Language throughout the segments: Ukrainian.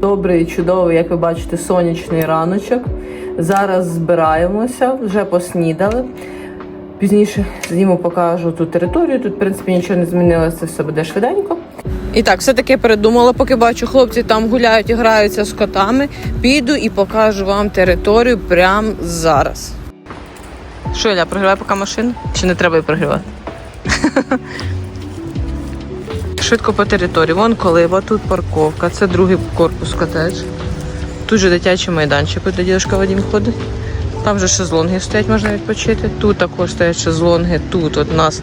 Добрий, чудовий, як ви бачите, сонячний раночок. Зараз збираємося, вже поснідали. Пізніше зніму, покажу ту територію. Тут, в принципі, нічого не змінилося, все буде швиденько. І так, все-таки передумала, поки бачу, хлопці там гуляють і граються з котами. Піду і покажу вам територію прямо зараз. Що, Іля, прогрівай поки машину? Чи не треба її прогрівати? Швидко по території. Вон колиба, тут парковка, це другий корпус котедж. Тут же дитячий майданчик, де дідушка Вадим ходить. Там же шезлонги стоять, можна відпочити. Тут також стоять шезлонги, тут от у нас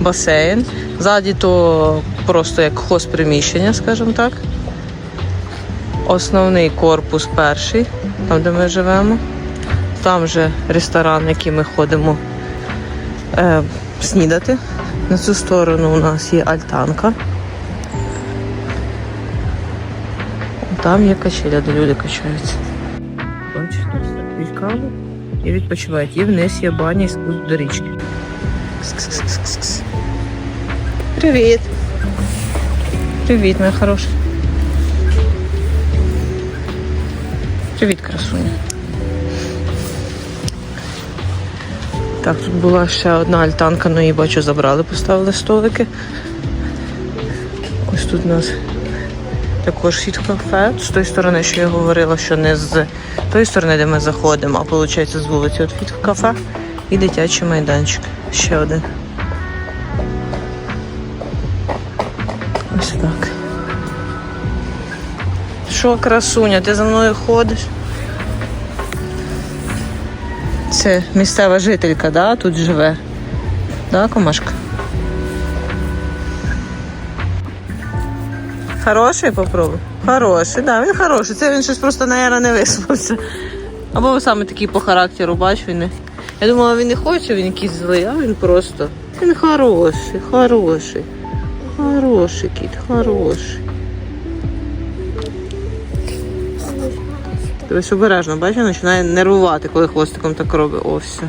басейн. Ззаді то просто як хозприміщення, скажімо так. Основний корпус перший, там де ми живемо. Там же ресторан, в який ми ходимо е, снідати. На цю сторону у нас є альтанка. Там є качеля, де люди качаються. Бачите, п'ють каву і відпочивають. І вниз є баня і спуск до річки. Привіт. Привіт, моя хороша. Привіт, красуня. Так, тут була ще одна альтанка, але її бачу забрали, поставили столики. Ось тут у нас також хід кафе. З тої сторони, що я говорила, що не з тої сторони, де ми заходимо, а виходить з вулиці от хід кафе і дитячий майданчик. Ще один. Ось так. Що, красуня, ти за мною ходиш? Це місцева жителька, да, тут живе. Да, комашка? Хороший попробуй? Хороший, да, він хороший. Це він щось просто, наверное, не виспався. Або саме такий по характеру, бачу, він. Я думала, він не хоче, він якийсь злий, а він просто. Він хороший, хороший. Хороший кіт, хороший. Тобто обережно, бачиш, починає нервувати, коли хвостиком так робить. О, все.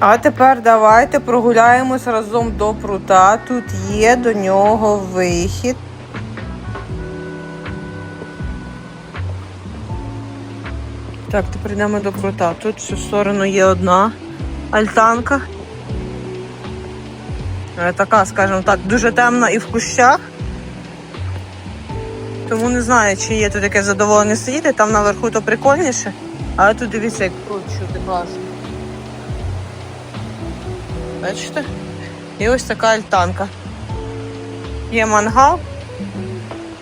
А тепер давайте прогуляємось разом до прута. Тут є до нього вихід. Так, тепер йдемо до прута. Тут в цю сторону є одна альтанка. Е, Така, скажімо так, дуже темна і в кущах. Тому не знаю, чи є тут яке задоволення сидіти. Там наверху то прикольніше. Але тут дивіться, як пруд чути класно. Бачите? І ось така альтанка. Є мангал.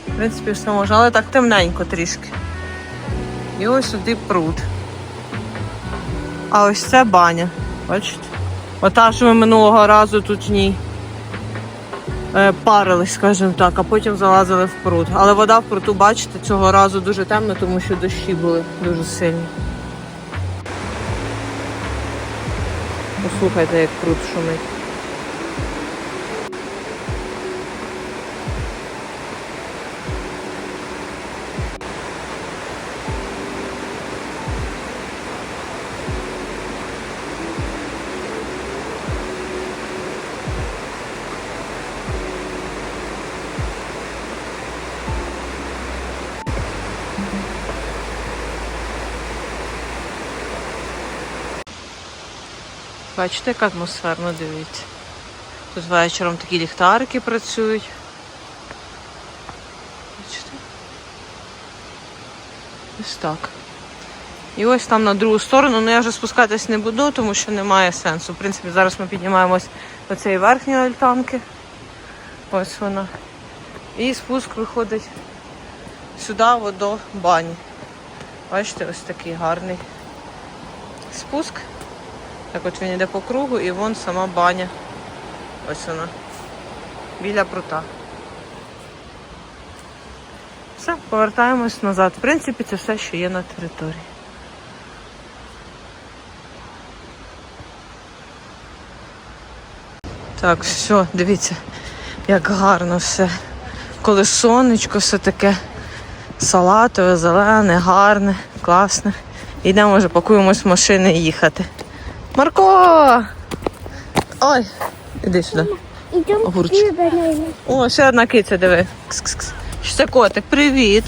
В принципі, все можна, але так темненько трішки. І ось сюди пруд. А ось це баня. Бачите? Ота, що ми минулого разу тут в ній е, парились, скажімо так, а потім залазили в пруд. Але вода в пруту, бачите, цього разу дуже темна, тому що дощі були дуже сильні. Послухайте, як пруд шумить. Бачите, як атмосферно дивіться. Тут вечором такі ліхтарики працюють. Бачите? Ось так. І ось там на другу сторону, ну я вже спускатись не буду, тому що немає сенсу. В принципі, зараз ми піднімаємось до цієї верхньої альтанки. Ось вона. І спуск виходить сюди, до бані. Бачите, ось такий гарний спуск. Так от він йде по кругу і вон сама баня. Ось вона. Біля прута. Все, повертаємось назад. В принципі, це все, що є на території. Так, все, дивіться, як гарно все. Коли сонечко, все таке салатове, зелене, гарне, класне. Йдемо вже, пакуємось в машини і їхати. Марко! Ой, іди сюди. Огурчик. О, ще одна киця, диви. Кс-кс-кс. Що це котик? Привіт.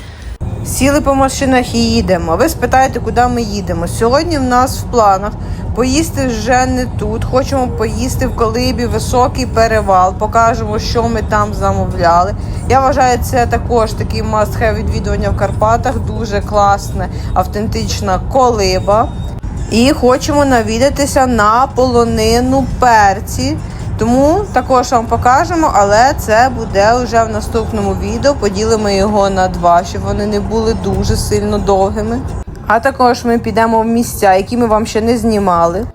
Сіли по машинах і їдемо. Ви спитаєте, куди ми їдемо. Сьогодні в нас в планах поїсти вже не тут. Хочемо поїсти в колибі високий перевал. Покажемо, що ми там замовляли. Я вважаю, це також такий must-have відвідування в Карпатах. Дуже класна, автентична колиба. І хочемо навідатися на полонину перці. Тому також вам покажемо, але це буде вже в наступному відео. Поділимо його на два, щоб вони не були дуже сильно довгими. А також ми підемо в місця, які ми вам ще не знімали.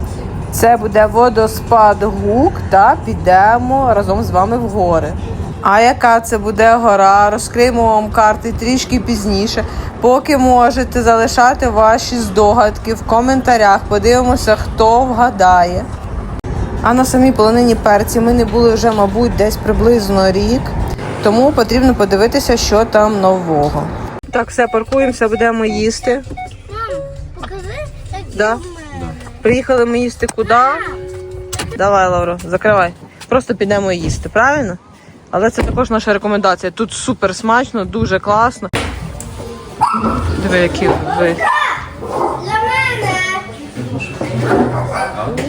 Це буде водоспад Гук та підемо разом з вами в гори. А яка це буде гора? Розкриємо вам карти трішки пізніше. Поки можете залишати ваші здогадки в коментарях. Подивимося, хто вгадає. А на самій полонині перці ми не були вже, мабуть, десь приблизно рік. Тому потрібно подивитися, що там нового. Так, все, паркуємося, будемо їсти. Мам, покажи, Да. Приїхали ми їсти куди? Давай, Лавро, закривай. Просто підемо їсти, правильно? Але це також наша рекомендація. Тут супер смачно, дуже класно. Диви, які ви. Для мене.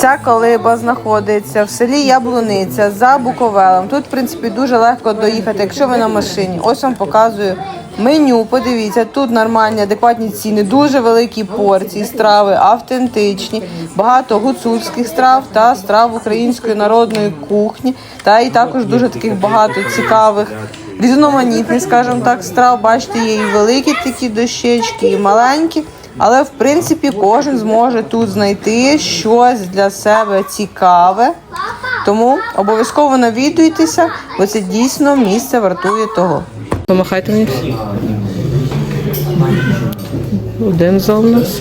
Ця колиба знаходиться в селі Яблуниця за Буковелем. Тут, в принципі, дуже легко доїхати, якщо ви на машині. Ось вам показую меню. Подивіться, тут нормальні, адекватні ціни, дуже великі порції, страви, автентичні, багато гуцульських страв та страв української народної кухні. Та і також дуже таких багато цікавих. Різноманітних, скажімо так, страв. Бачите, є і великі такі дощечки, і маленькі. Але в принципі кожен зможе тут знайти щось для себе цікаве. Тому обов'язково навідуйтеся, бо це дійсно місце вартує того. Помахайте мені. Один зал у нас,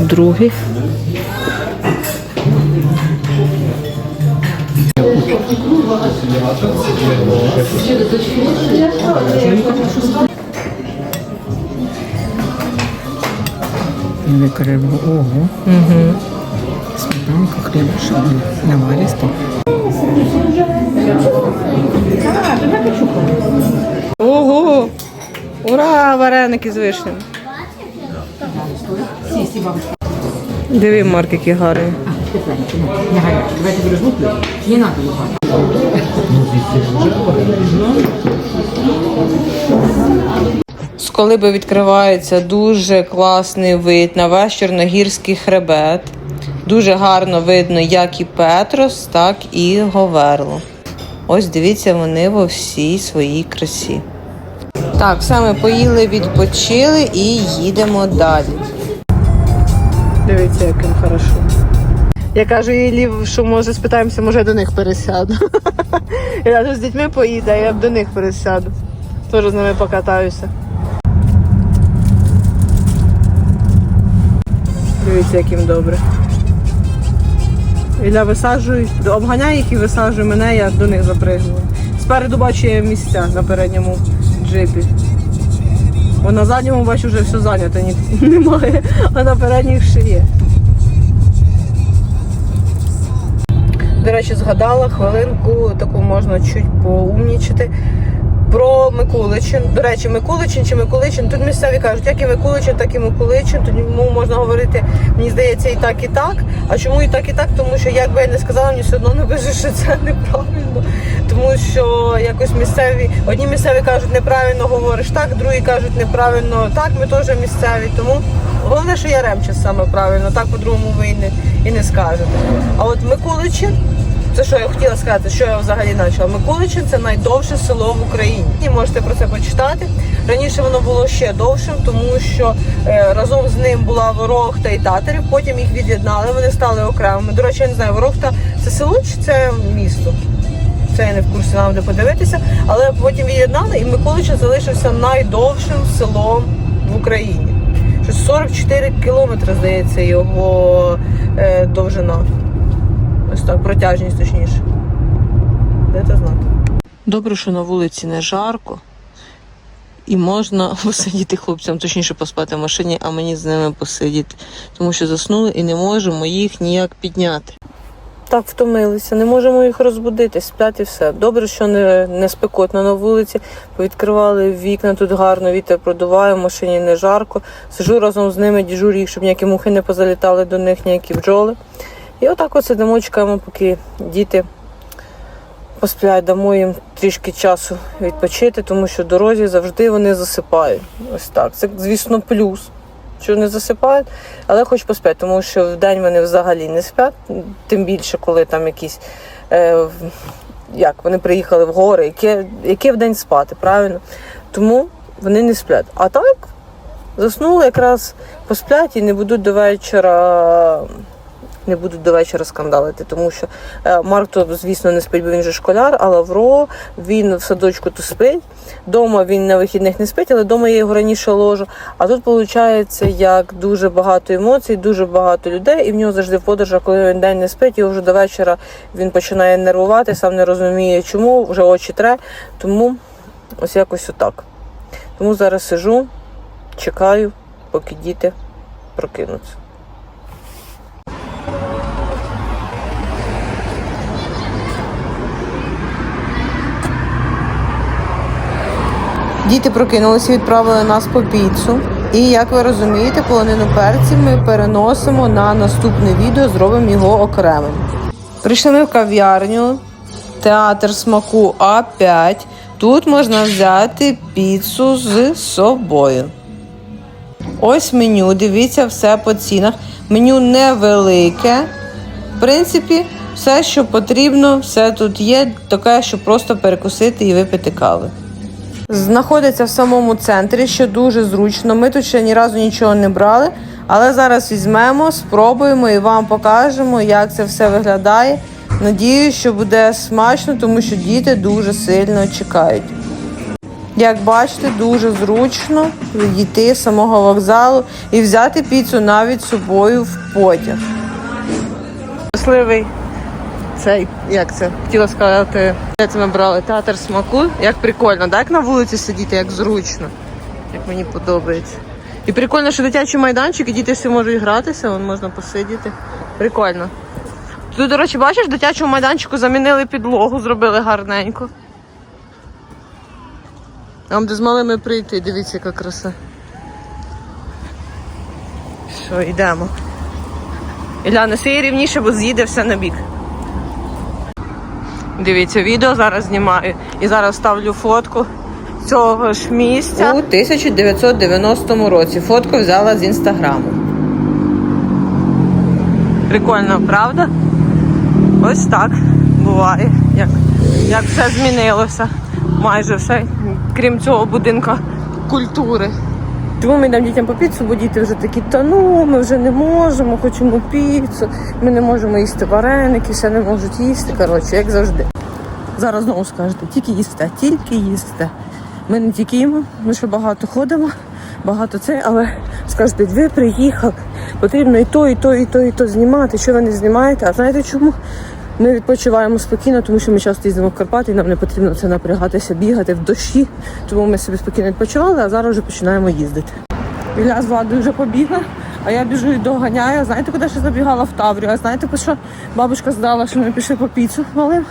другий. Велика риба. Ого. Угу. Сметанка, хліб, шалом. Наваристо. Ого! Ура! Вареники з вишнями. Диви, Марк, які гарні. Не гаряче. Давайте розлуплю. Не надо лупати. З колиби відкривається дуже класний вид на весь чорногірський хребет. Дуже гарно видно як і Петрос, так і Говерло. Ось дивіться вони во всій своїй красі. Так, все ми поїли, відпочили і їдемо далі. Дивіться, як їм хорошо. Я кажу Іллі, що може спитаємося, може я до них пересяду. Я з дітьми поїде, а я до них пересяду. Теж з ними покатаюся. Дивіться, як їм добре. Ілля висаджує, обганяє їх і висаджує мене, я до них запригнула. Спереду бачу є місця на передньому джипі. Бо на задньому бачу вже все зайнято, ні, немає, а на передніх ще є. До речі, згадала хвилинку, таку можна чуть поумнічити. Про Микуличин. До речі, Микуличин чи Микуличин. Тут місцеві кажуть, як і Микуличин, так і Микуличин. Тут йому можна говорити, мені здається, і так, і так. А чому і так, і так? Тому що, як би я не сказала, мені все одно не пише, що це неправильно. Тому що якось місцеві, одні місцеві кажуть, неправильно говориш так, другі кажуть неправильно так, ми теж місцеві. Тому головне, що я ремчес саме правильно, так по-другому ви і не, і не скажете. А от Микуличин. Це що я хотіла сказати, що я взагалі почала. Миколичин це найдовше село в Україні. І можете про це почитати. Раніше воно було ще довшим, тому що е, разом з ним була Ворохта і Татарів. Потім їх від'єднали, вони стали окремими. До речі, я не знаю, Ворохта це село чи це місто? Це я не в курсі, нам де подивитися. Але потім від'єднали, і Миколичин залишився найдовшим селом в Україні. Щось 44 кілометри, здається, його е, довжина. Ось так, протяжність точніше. Де це знати? Добре, що на вулиці не жарко. І можна посидіти хлопцям, точніше поспати в машині, а мені з ними посидіти. Тому що заснули і не можемо їх ніяк підняти. Так втомилися, не можемо їх розбудити, сплять і все. Добре, що не, не спекотно на вулиці. Відкривали вікна, тут гарно вітер продуває, в машині не жарко. Сижу разом з ними, діжурю їх, щоб ніякі мухи не позалітали до них, ніякі бджоли. І отак от сидимо, чекаємо, поки діти посплять, дамо їм трішки часу відпочити, тому що в дорозі завжди вони засипають. Ось так. Це, звісно, плюс, що не засипають, але хоч поспять, тому що в день вони взагалі не сплять, тим більше, коли там якісь. Е, як вони приїхали в гори, яке, яке в день спати, правильно? Тому вони не сплять. А так заснули якраз посплять і не будуть до вечора не будуть до вечора скандалити, тому що е, Марк то, звісно, не спить, бо він же школяр, а Лавро він в садочку то спить. Дома він на вихідних не спить, але вдома я його раніше ложу. А тут виходить, як дуже багато емоцій, дуже багато людей, і в нього завжди в подорожах, коли він день не спить, і вже до вечора він починає нервувати, сам не розуміє, чому, вже очі тре. Тому ось якось отак. Тому зараз сижу, чекаю, поки діти прокинуться. Діти прокинулися, відправили нас по піцу. І як ви розумієте, полонину перців ми переносимо на наступне відео, зробимо його окремим. Прийшли ми в кав'ярню, театр смаку А5. Тут можна взяти піцу з собою. Ось меню, дивіться, все по цінах. Меню невелике. В принципі, все, що потрібно, все тут є, таке, щоб просто перекусити і випити кави. Знаходиться в самому центрі, що дуже зручно. Ми тут ще ні разу нічого не брали, але зараз візьмемо, спробуємо і вам покажемо, як це все виглядає. Надію, що буде смачно, тому що діти дуже сильно чекають. Як бачите, дуже зручно відійти з самого вокзалу і взяти піцу навіть з собою в потяг. Щасливий цей, як це? Хотіла сказати, де це ми брали театр смаку. Як прикольно, так? На вулиці сидіти, як зручно. Як мені подобається. І прикольно, що дитячий майданчик, і діти всі можуть гратися, вон можна посидіти. Прикольно. Тут, до речі, бачиш, дитячому майданчику замінили підлогу, зробили гарненько. Там, де з малими прийти, дивіться, яка краса. Що, йдемо. Ілля, неси її рівніше, бо з'їде все на бік. Дивіться, відео зараз знімаю і зараз ставлю фотку цього ж місця. У 1990 році. Фотку взяла з інстаграму. Прикольно, правда? Ось так буває, як, як все змінилося. Майже все, крім цього будинка культури. Тому ми йдемо дітям по піцу, бо діти вже такі, та ну, ми вже не можемо, хочемо піцу, ми не можемо їсти вареники, все не можуть їсти. Коротше, як завжди. Зараз знову скажете, тільки їсте, тільки їсте. Ми не тільки їмо, ми ще багато ходимо, багато це, але скажете, ви приїхали, потрібно і то, і то, і то, і то знімати. Що ви не знімаєте? А знаєте чому? Ми відпочиваємо спокійно, тому що ми часто їздимо в Карпати, і нам не потрібно це напрягатися, бігати в дощі. Тому ми собі спокійно відпочивали, а зараз вже починаємо їздити. Ілля з владою вже побігла, а я біжу і доганяю. Знаєте, куди ще забігала в Таврію? А знаєте, що бабушка здала, що ми пішли по піцу малим?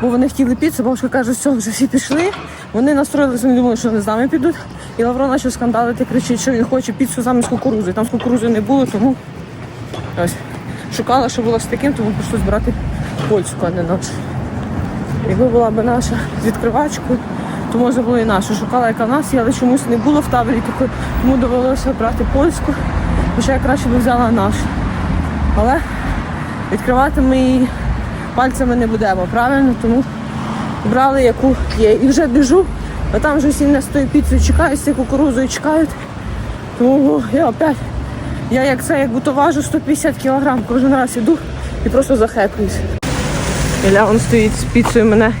бо вони хотіли піцу, бабушка каже, все, вже всі пішли. Вони настроїлися, вони думали, що вони з нами підуть. І Лаврон почав скандалити, кричить, що він хоче піцу саме з кукурузою. Там з кукурузою не було, тому ось шукала, що було з таким, тому прийшлось брати польську, а не нашу. Якби була б наша з відкривачкою, то можна було і нашу. Шукала, яка в нас є, але чомусь не було в таборі тому довелося брати польську. Хоча я краще б взяла нашу. Але відкривати ми її пальцями не будемо, правильно? Тому брали яку є. І вже біжу, а там вже всі мене з тою піцею чекають, цією кукурузою чекають. Тому я опять, я як це, як будто важу 150 кілограм, кожен раз іду і просто захеплююсь. Іля он стоїть з піцею, мене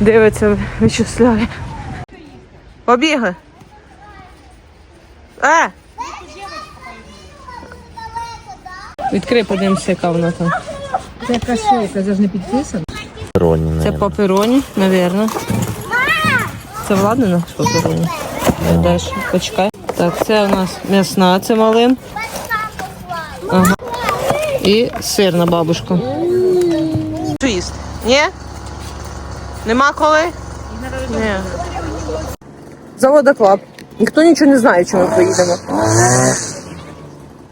дивиться, вичисляє. Побігли. Е! Відкрий, подивимося, яка вона там. Це кашейка, це ж не підписано. Роні, Це папероні, напевно. Це владина з папероні. Дальше, почекай. Так, це у нас м'ясна, це малин. Ага. І сирна бабушка. Що їсти? Ні? Нема коли? Ні. Завода Клаб. Ніхто нічого не знає, чому ми поїдемо.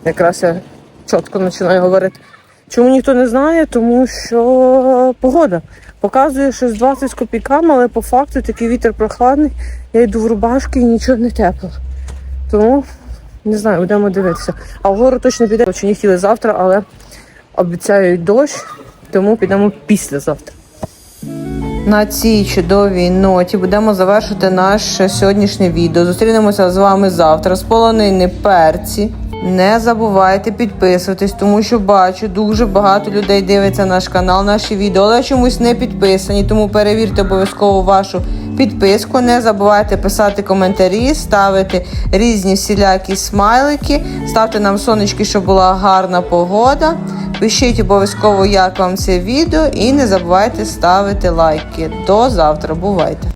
Якраз я чітко починаю говорити. Чому ніхто не знає? Тому що погода. Показує щось 20 з копійками, але по факту такий вітер прохладний. Я йду в рубашки і нічого не тепло. Тому не знаю, будемо дивитися. А вгору точно піде, чи не хотіли завтра, але обіцяють дощ, тому підемо післязавтра. На цій чудовій ноті будемо завершити наше сьогоднішнє відео. Зустрінемося з вами завтра з полонини перці. Не забувайте підписуватись, тому що бачу, дуже багато людей дивиться наш канал, наші відео, але чомусь не підписані. Тому перевірте обов'язково вашу підписку. Не забувайте писати коментарі, ставити різні всілякі смайлики, ставте нам сонечки, щоб була гарна погода. Пишіть обов'язково, як вам це відео, і не забувайте ставити лайки. До завтра. Бувайте!